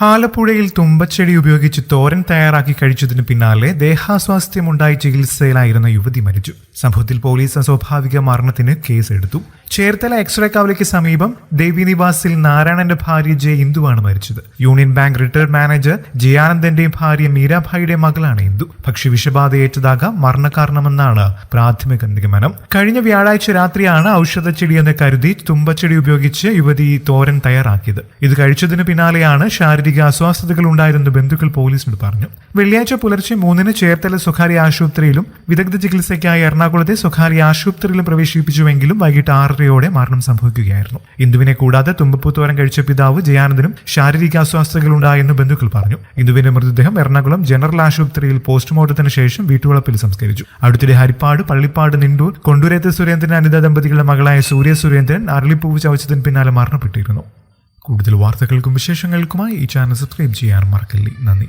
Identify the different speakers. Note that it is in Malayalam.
Speaker 1: ആലപ്പുഴയിൽ തുമ്പച്ചെടി ഉപയോഗിച്ച് തോരൻ തയ്യാറാക്കി കഴിച്ചതിന് പിന്നാലെ ദേഹാസ്വാസ്ഥ്യമുണ്ടായി ചികിത്സയിലായിരുന്ന യുവതി മരിച്ചു. സംഭവത്തിൽ പോലീസ് അസ്വാഭാവിക മരണത്തിന് കേസെടുത്തു. ചേർത്തല എക്സ്റേ കവലയ്ക്ക് സമീപം ദേവി നിവാസിൽ നാരായണന്റെ ഭാര്യ ജെ ഇന്ദുവാണ് മരിച്ചത്. യൂണിയൻ ബാങ്ക് റിട്ടയർഡ് മാനേജർ ജയാനന്ദന്റെയും ഭാര്യ മീരാഭായിയുടെ മകളാണ് ഇന്ദു. പക്ഷി വിഷബാധയേറ്റതാകാം മരണകാരണമെന്നാണ് പ്രാഥമിക നിഗമനം. കഴിഞ്ഞ വ്യാഴാഴ്ച രാത്രിയാണ് ഔഷധച്ചെടിയെന്ന് കരുതി തുമ്പച്ചെടി ഉപയോഗിച്ച് യുവതി തോരൻ തയ്യാറാക്കിയത്. ഇത് കഴിച്ചതിന് പിന്നാലെയാണ് ശാരീരിക അസ്വാസ്ഥതകൾ ഉണ്ടായതെന്ന് ബന്ധുക്കൾ പോലീസിനോട് പറഞ്ഞു. വെള്ളിയാഴ്ച പുലർച്ചെ മൂന്നിന് ചേർത്തല സ്വകാര്യ ആശുപത്രിയിലും വിദഗ്ധ ചികിത്സയ്ക്കായി എറണാകുളത്തെ സ്വകാര്യ ആശുപത്രിയിലും പ്രവേശിപ്പിച്ചുവെങ്കിലും വൈകിട്ട് ആറരയോടെ മരണം സംഭവിക്കുകയായിരുന്നു. ഇന്ദുവിനെ കൂടാതെ തുമ്പപ്പൂത്തോരം കഴിച്ച പിതാവ് ജയാനന്ദനും ശാരീരിക അസ്വാസ്ഥതകൾ ഉണ്ടായെന്ന് ബന്ധുക്കൾ പറഞ്ഞു. ഇന്ദുവിന്റെ മൃതദേഹം എറണാകുളം ജനറൽ ആശുപത്രിയിൽ പോസ്റ്റ്മോർട്ടത്തിന് ശേഷം വീട്ടുവളപ്പിൽ സംസ്കരിച്ചു. അടുത്തിടെ ഹരിപ്പാട് പള്ളിപ്പാട് നിണ്ടൂർ കൊണ്ടൂരത്തെ സുരേന്ദ്രൻ അനിത ദമ്പതികളുടെ മകളായ സൂര്യ സുരേന്ദ്രൻ അരളിപ്പൂവ് ചവച്ചതിന് പിന്നാലെ മരണപ്പെട്ടിരുന്നു. കൂടുതൽ വാർത്തകൾക്കും വിശേഷങ്ങൾക്കുമായി ഈ ചാനൽ സബ്സ്ക്രൈബ് ചെയ്യാൻ മറക്കല്ലേ. നന്ദി.